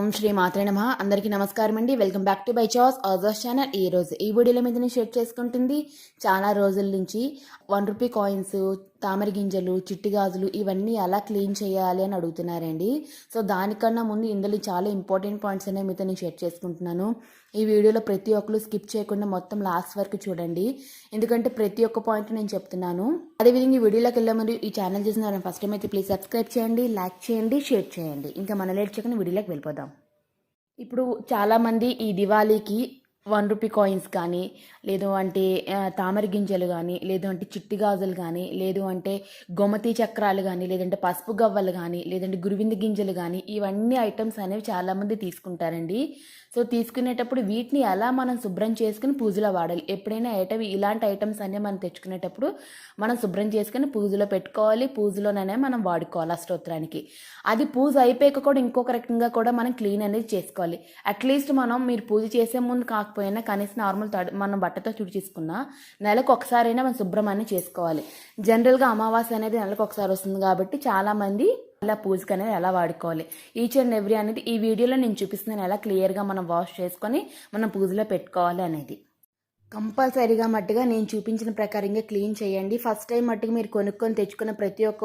ఓం శ్రీ మాత్రే నమ. అందరికీ నమస్కారం అండి. వెల్కమ్ బ్యాక్ టు బై చాస్ ఆజర్స్ ఛానల్. ఈ రోజు ఈ వీడియోలో మీద నేను షేర్ చేసుకుంటుంది. చాలా రోజుల నుంచి వన్ రూపీ కాయిన్స్ తామర గింజలు చిట్టి గాజులు ఇవన్నీ ఎలా క్లీన్ చేయాలి అని అడుగుతున్నారండి. సో దానికన్నా ముందు ఇందులో చాలా ఇంపార్టెంట్ పాయింట్స్ అనేవి మీతో నేను షేర్ చేసుకుంటున్నాను. ఈ వీడియోలో ప్రతి ఒక్కరు స్కిప్ చేయకుండా మొత్తం లాస్ట్ వరకు చూడండి. ఎందుకంటే ప్రతి ఒక్క పాయింట్ నేను చెప్తున్నాను. అదేవిధంగా ఈ వీడియోలోకి వెళ్ళే ముందు ఈ ఛానల్ చూసిన ఫస్ట్ టైం అయితే ప్లీజ్ సబ్స్క్రైబ్ చేయండి లైక్ చేయండి షేర్ చేయండి. ఇంకా మన లేట్ చేయకుండా వీడియోలోకి వెళ్ళిపోదాం. ఇప్పుడు చాలామంది ఈ దివాళీకి వన్ రూపీ కాయిన్స్ కానీ లేదు అంటే తామర గింజలు కానీ లేదు అంటే చిట్టి గాజులు కానీ లేదు అంటే గొమతి చక్రాలు కానీ లేదంటే పసుపు గవ్వలు కానీ లేదంటే గురువింద గింజలు కానీ ఇవన్నీ ఐటమ్స్ అనేవి చాలామంది తీసుకుంటారండి. సో తీసుకునేటప్పుడు వీటిని ఎలా మనం శుభ్రం చేసుకుని పూజలో వాడాలి? ఎప్పుడైనా ఐటమ్ ఇలాంటి ఐటమ్స్ అనేవి మనం తెచ్చుకునేటప్పుడు మనం శుభ్రం చేసుకుని పూజలో పెట్టుకోవాలి. పూజలోనే మనం వాడుకోవాలి అష్టోత్తరానికి అది పూజ అయిపోయాక కూడా ఇంకొక రకంగా కూడా మనం క్లీన్ అనేది చేసుకోవాలి. అట్లీస్ట్ మనం మీరు పూజ చేసే ముందు కాక కాకపోయినా కనీసం నార్మల్ తడి మనం బట్టతో తుడిచేసుకున్నా నెలకు ఒకసారైనా మనం శుభ్రం అనేది చేసుకోవాలి. జనరల్గా అమావాస్య అనేది నెలకు ఒకసారి వస్తుంది కాబట్టి చాలామంది అలా పూజకి అనేది ఎలా వాడుకోవాలి? ఈచ్ అండ్ ఎవ్రీ అనేది ఈ వీడియోలో నేను చూపిస్తున్నాను ఎలా క్లియర్గా మనం వాష్ చేసుకొని మనం పూజలో పెట్టుకోవాలి అనేది. కంపల్సరీగా మట్టుగా నేను చూపించిన ప్రకారంగా క్లీన్ చేయండి. ఫస్ట్ టైం మట్టుగా మీరు కొనుక్కొని తెచ్చుకున్న ప్రతి ఒక్క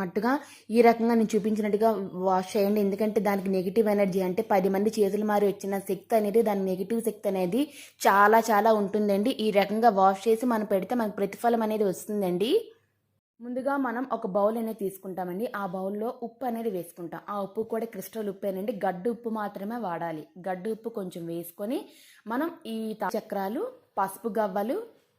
మట్టుగా ఈ రకంగా నేను చూపించినట్టుగా వాష్ చేయండి. ఎందుకంటే దానికి నెగిటివ్ ఎనర్జీ అంటే పది మంది చేతులు మారి వచ్చిన శక్తి అనేది దాని నెగిటివ్ శక్తి అనేది చాలా చాలా ఉంటుందండి. ఈ రకంగా వాష్ చేసి మనం పెడితే మనకు ప్రతిఫలం అనేది వస్తుందండి. ముందుగా మనం ఒక బౌల్ అనేది తీసుకుంటామండి. ఆ బౌల్లో ఉప్పు అనేది వేసుకుంటాం. ఆ ఉప్పు కూడా క్రిస్టల్ ఉప్పేనండి గడ్డు ఉప్పు మాత్రమే వాడాలి. గడ్డు ఉప్పు కొంచెం వేసుకొని మనం ఈ చక్రాలు పసుపు గవ్వలు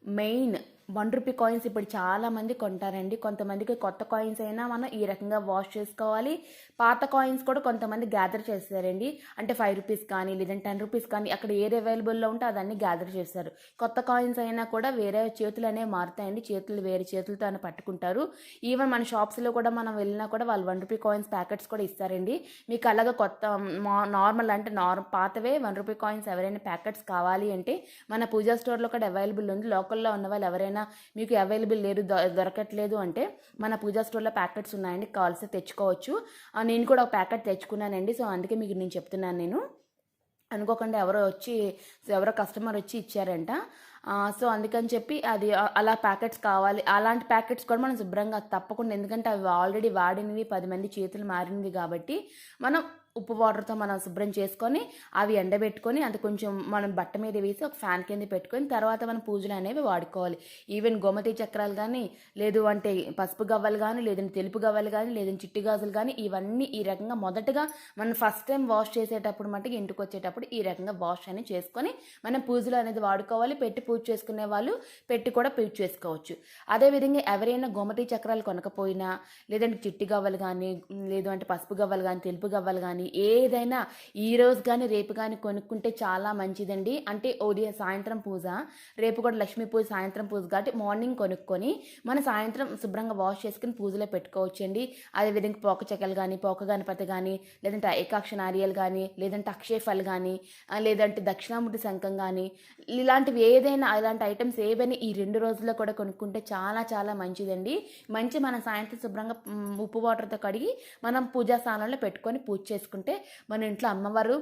మెయిన్ వన్ రూపీ కాయిన్స్ ఇప్పుడు చాలామంది కొంటారండి. కొంతమందికి కొత్త కాయిన్స్ అయినా మనం ఈ రకంగా వాష్ చేసుకోవాలి. పాత కాయిన్స్ కూడా కొంతమంది గ్యాదర్ చేస్తారండి. అంటే ఫైవ్ రూపీస్ కానీ లేదంటే టెన్ రూపీస్ కానీ అక్కడ ఏది అవైలబుల్లో ఉంటే అదన్నీ గ్యాదర్ చేస్తారు. కొత్త కాయిన్స్ అయినా కూడా వేరే చేతులు అనేవి మారుతాయండి. చేతులు వేరే చేతులతో అని పట్టుకుంటారు. ఈవెన్ మన షాప్స్లో కూడా మనం వెళ్ళినా కూడా వాళ్ళు వన్ రూపీ కాయిన్స్ ప్యాకెట్స్ కూడా ఇస్తారండి. మీకు అలాగా కొత్త మా- నార్మల్ అంటే నార్ పాతవే వన్ రూపీ కాయిన్స్ ఎవరైనా ప్యాకెట్స్ కావాలి అంటే మన పూజా స్టోర్లో కూడా అవైలబుల్ ఉంది. లోకల్లో ఉన్న వాళ్ళు ఎవరైనా మీకు అవైలబుల్ లేదు దొ- దొరకట్లేదు అంటే మన పూజా స్టోర్లో ప్యాకెట్స్ ఉన్నాయండి కావాల్సి తెచ్చుకోవచ్చు. నేను కూడా ఒక ప్యాకెట్ తెచ్చుకున్నానండి సో అందుకే మీకు నేను చెప్తున్నాను నేను. అనుకోకుండా ఎవరో వచ్చి ఎవరో కస్టమర్ వచ్చి ఇచ్చారంట. సో అందుకని చెప్పి అది అలా ప్యాకెట్స్ కావాలి. అలాంటి ప్యాకెట్స్ కూడా మనం శుభ్రంగా తప్పకుండా ఎందుకంటే అవి ఆల్రెడీ వాడినవి పది మంది చేతులు మారినవి కాబట్టి మనం ఉప్పు వాటర్తో మనం శుభ్రం చేసుకొని అవి ఎండబెట్టుకొని అది కొంచెం మనం బట్ట మీద వేసి ఒక ఫ్యాన్ కింద పెట్టుకొని తర్వాత మనం పూజలు అనేవి వాడుకోవాలి. ఈవెన్ గోమతి చక్రాలు కానీ లేదు అంటే పసుపు గవ్వలు కానీ లేదంటే తెలుపు గవ్వలు కానీ లేదంటే చిట్టి గాజులు కానీ ఇవన్నీ ఈ రకంగా మొదటగా మనం ఫస్ట్ టైం వాష్ చేసేటప్పుడు మట్టుకు ఇంటికి వచ్చేటప్పుడు ఈ రకంగా వాష్ అనేది చేసుకొని మనం పూజలు అనేది వాడుకోవాలి. పెట్టి పూజ చేసుకునే వాళ్ళు పెట్టి కూడా పూజ చేసుకోవచ్చు. అదేవిధంగా ఎవరైనా గోమతి చక్రాలు కొనకపోయినా లేదంటే చిట్టి గవ్వలు కానీ లేదు అంటే పసుపు గవ్వలు కానీ తెలుపు గవ్వలు కానీ ఏదైనా ఈ రోజు కానీ రేపు కానీ కొనుక్కుంటే చాలా మంచిదండి. అంటే ఉదయం సాయంత్రం పూజ రేపు కూడా లక్ష్మీ పూజ సాయంత్రం పూజ కాబట్టి మార్నింగ్ కొనుక్కొని మన సాయంత్రం శుభ్రంగా వాష్ చేసుకుని పూజలో పెట్టుకోవచ్చండి. అదేవిధంగా పోక చెక్కలు కానీ పోక గణపతి కానీ లేదంటే ఏకాక్ష నారియలు కానీ లేదంటే అక్షయ ఫల్ కానీ లేదంటే దక్షిణామూర్తి శంఖం కానీ ఇలాంటివి ఏదైనా ఇలాంటి ఐటమ్స్ ఏవైనా ఈ రెండు రోజుల్లో కూడా కొనుక్కుంటే చాలా చాలా మంచిదండి. మంచి మన సాయంత్రం శుభ్రంగా ఉప్పు వాటర్తో కడిగి మనం పూజా స్థానంలో పెట్టుకొని పూజ చేసుకుంటే మన ఇంట్లో అమ్మవారు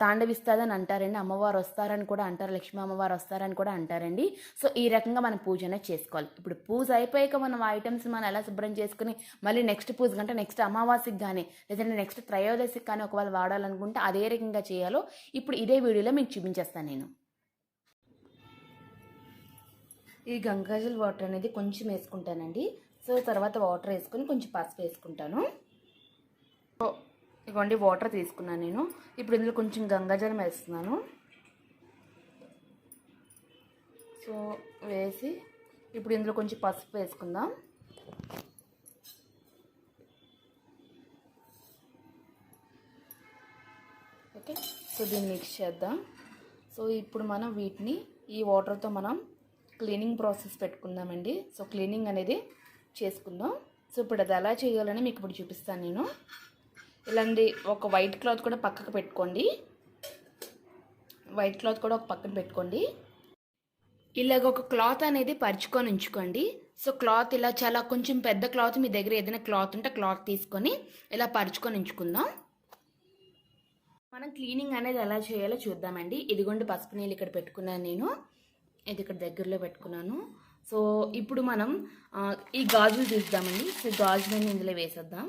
తాండవిస్తుందని అంటారండి అమ్మవారు వస్తారని కూడా అంటారు లక్ష్మీ అమ్మవారు వస్తారని కూడా అంటారండి. సో ఈ రకంగా మనం పూజ అనేది చేసుకోవాలి. ఇప్పుడు పూజ అయిపోయాక మనం ఐటమ్స్ మనం ఎలా శుభ్రం చేసుకుని మళ్ళీ నెక్స్ట్ పూజ కంటే నెక్స్ట్ అమావాస్యకి కానీ లేదంటే నెక్స్ట్ త్రయోదశికి కానీ ఒకవేళ వాడాలనుకుంటే అదే రకంగా చేయాలో ఇప్పుడు ఇదే వీడియోలో మీకు చూపించేస్తాను నేను. ఈ గంగాజల్ వాటర్ అనేది కొంచెం వేసుకుంటానండి. సో తర్వాత వాటర్ వేసుకొని కొంచెం పసుపు వేసుకుంటాను. ఇగోండి వాటర్ తీసుకున్నాను నేను. ఇప్పుడు ఇందులో కొంచెం గంగాజలం వేస్తున్నాను. సో వేసి ఇప్పుడు ఇందులో కొంచెం పసుపు వేసుకుందాం. ఓకే సో దీన్ని మిక్స్ చేద్దాం. సో ఇప్పుడు మనం వీటిని ఈ వాటర్తో మనం క్లీనింగ్ ప్రాసెస్ పెట్టుకుందామండి. సో క్లీనింగ్ అనేది చేసుకుందాం. సో ఇప్పుడు అది ఎలా చేయాలని మీకు ఇప్పుడు చూపిస్తాను నేను. ఇలాంటి ఒక వైట్ క్లాత్ కూడా పక్కకు పెట్టుకోండి. వైట్ క్లాత్ కూడా ఒక పక్కన పెట్టుకోండి. ఇలాగ ఒక క్లాత్ అనేది పరుచుకొని ఉంచుకోండి. సో క్లాత్ ఇలా చాలా కొంచెం పెద్ద క్లాత్ మీ దగ్గర ఏదైనా క్లాత్ ఉంటే క్లాత్ తీసుకొని ఇలా పరుచుకొని ఉంచుకుందాం. మనం క్లీనింగ్ అనేది ఎలా చేయాలో చూద్దామండి. ఇదిగోండి పసుపు నీళ్ళు ఇక్కడ పెట్టుకున్నాను నేను. ఇది ఇక్కడ దగ్గరలో పెట్టుకున్నాను. సో ఇప్పుడు మనం ఈ గాజులు తీద్దామండి. సో గాజులని ఇందులో వేసేద్దాం.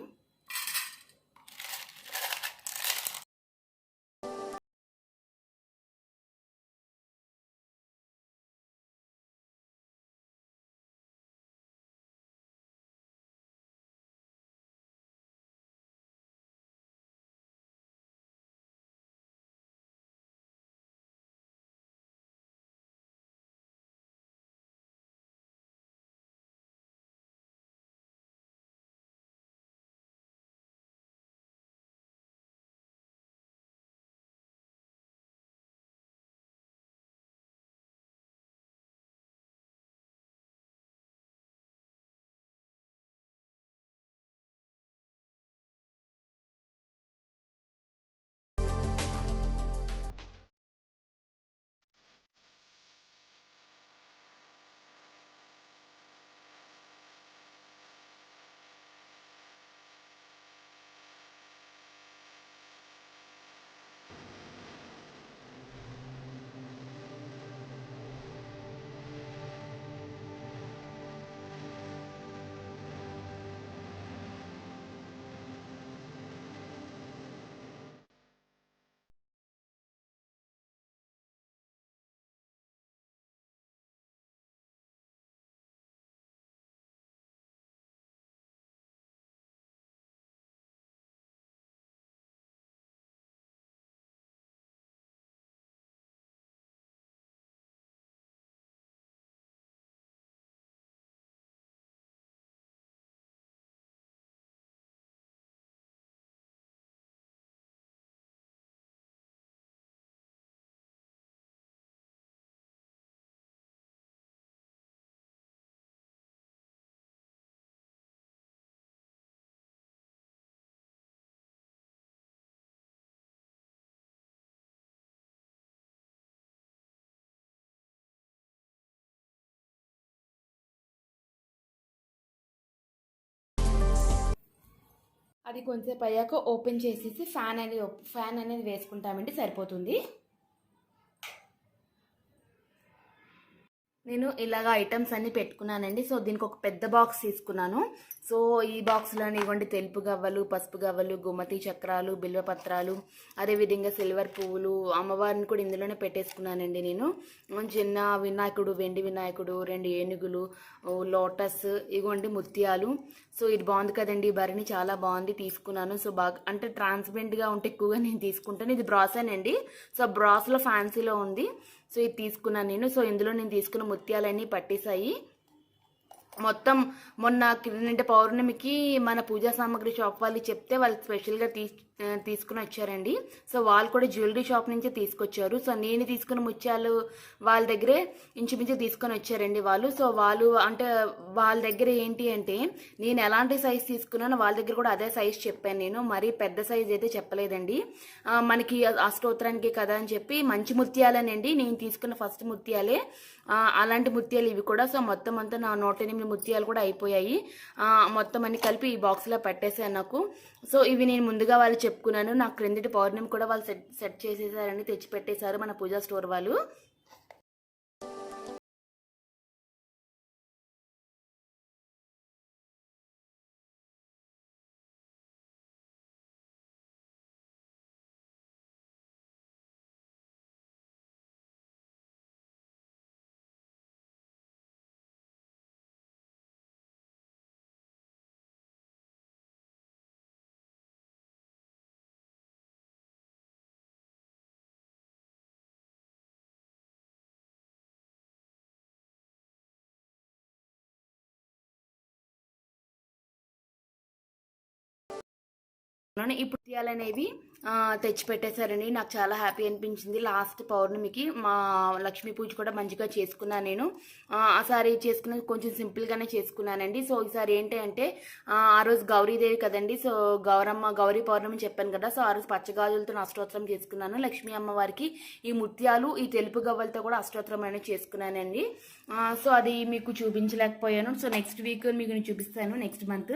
అది కొంచెంసేపు అయ్యాక ఓపెన్ చేసేసి ఫ్యాన్ అనేది ఫ్యాన్ అనేది వేసుకుంటామండి సరిపోతుంది. నేను ఇలాగ ఐటమ్స్ అన్ని పెట్టుకున్నానండి. సో దీనికి ఒక పెద్ద బాక్స్ తీసుకున్నాను. సో ఈ బాక్స్లో ఇవ్వండి తెలుపు గవ్వలు పసుపు గవ్వలు గుమ్మతి చక్రాలు బిల్వపత్రాలు అదేవిధంగా సిల్వర్ పువ్వులు అమ్మవారిని కూడా ఇందులోనే పెట్టేసుకున్నానండి నేను. చిన్న వినాయకుడు వెండి వినాయకుడు రెండు ఏనుగులు లోటస్ ఇగోండి ముత్యాలు. సో ఇది బాగుంది కదండి. ఈ భరణి చాలా బాగుంది తీసుకున్నాను. సో బాగా అంటే ట్రాన్స్పరెంట్గా ఉంటే ఎక్కువగా నేను తీసుకుంటాను. ఇది బ్రాసేనండి సో బ్రాస్లో ఫ్యాన్సీలో ఉంది. సో ఇది తీసుకున్నాను నేను. సో ఇందులో నేను తీసుకున్న ముత్యాలన్నీ పట్టేశాయి. మొత్తం మొన్న క్రిందటి పౌర్ణమికి మన పూజా సామాగ్రి షాప్ వాళ్ళు చెప్తే వాళ్ళు స్పెషల్గా తీస్ తీసుకుని వచ్చారండి. సో వాళ్ళు కూడా జ్యువెలరీ షాప్ నుంచే తీసుకొచ్చారు. సో నేను తీసుకున్న ముత్యాలు వాళ్ళ దగ్గరే ఇంచుమించు తీసుకొని వచ్చారండి వాళ్ళు. సో వాళ్ళు అంటే వాళ్ళ దగ్గర ఏంటి అంటే నేను ఎలాంటి సైజ్ తీసుకున్నానో వాళ్ళ దగ్గర కూడా అదే సైజ్ చెప్పాను నేను. మరీ పెద్ద సైజ్ అయితే చెప్పలేదండి. మనకి అష్టోత్తరానికి కదా అని చెప్పి మంచి ముత్యాలనండి. నేను తీసుకున్న ఫస్ట్ ముత్యాలే. అలాంటి ముత్యాలు ఇవి కూడా. సో మొత్తం అంతా నా నూట ఎనిమిది ముత్యాలు కూడా అయిపోయాయి. మొత్తం అన్ని కలిపి ఈ బాక్స్లో పెట్టేశాను నాకు. సో ఇవి నేను ముందుగా వాళ్ళు చెప్పుకున్నాను. నాకు క్రిందటి పౌర్ణమి కూడా వాళ్ళు సెట్ సెట్ చేసేసారని తెచ్చి పెట్టేశారు మన పూజా స్టోర్ వాళ్ళు. లోనే ఈ పుట్యాలు అనేవి తెచ్చిపెట్టేశారండి తెచ్చి పెట్టేశారండి నాకు చాలా హ్యాపీ అనిపించింది. లాస్ట్ పౌర్ణమికి మా లక్ష్మీ పూజ కూడా మంచిగా చేసుకున్నాను నేను. ఆ, సారి చేసుకున్నది కొంచెం సింపుల్గానే చేసుకున్నానండి. సో ఈసారి ఏంటి అంటే ఆ రోజు గౌరీదేవి కదండి. సో గౌరమ్మ గౌరీ పౌర్ణమి చెప్పాను కదా. సో ఆ రోజు పచ్చగాజులతో అష్టోత్తరం చేసుకున్నాను. లక్ష్మీ అమ్మవారికి ఈ ముత్యాలు ఈ తెలుపు గవ్వలతో కూడా అష్టోత్తరం అనేది చేసుకున్నానండి. సో అది మీకు చూపించలేకపోయాను. సో నెక్స్ట్ వీక్ మీకు నేను చూపిస్తాను. Next month.